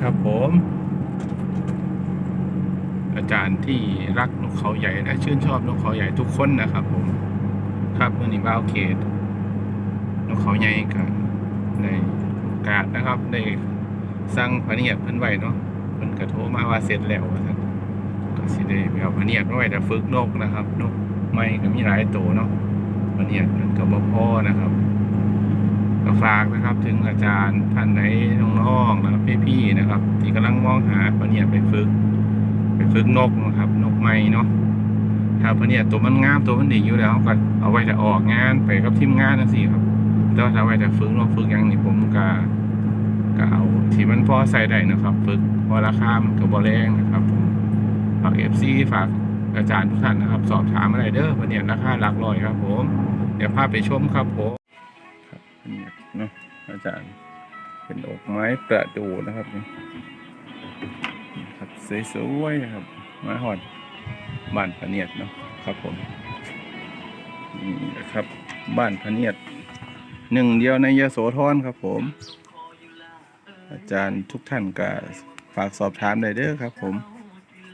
ครับผม อาจารย์ที่รักนกเขาใหญ่และชื่นชอบนกเขาใหญ่ทุกคนนะครับ ผม ครับมื่อนี้บ้าวเขตนกเขาใหญ่กับในโอกาสนะครับได้สร้างพระเนียดเพิ่นไว้เนาะเพิ่นกระโทรมาว่าเสร็จแล้วว่านก็สิได้ไปเอาพเนียดมาไว้แต่ฝึกนกนะครับ นกไม่ก็มีหลายตัวเนาะพระเนียดมันก็บ่พอนะครับ ก็ฝากนะครับถึงอาจารย์ท่านไหนน้องๆนะครับพี่ๆนะครับ ที่กำลังมองหาพระเนียไปฝึก ไปฝึกนกนะครับ นกไม้เนาะถ้าพระเนียตัวมันงามตัวมันดีอยู่แล้วก็เอาไว้จะออกงานไปกับทีมงานนั่นสิครับแต่ว่าถ้าไว้แต่ฝึกนกฝึกยังนี่ผมก็ก็เอาที่มันพอใส่ได้นะครับ ฝึกพราะราคามันก็บ่แรงนะครับผมฝากเอฟซีฝากอาจารย์ทุกท่านนะครับ สอบถามอะไรเด้อพระเนียราคาหลักร้อยครับ ผม เดี๋ยวพาไปชมครับผม นียดเนาะอาจารย์เป็นอกไม้ประดู่นะครับนี่ครับสวยๆนะครับมาหอดบ้านพเนียดเนาะครับผมนี่นะครับบ้านพเนียดหนึ่งเดียวในยโสธรครับผม อาจารย์ทุกท่านก็ฝากสอบถามได้เด้อครับผม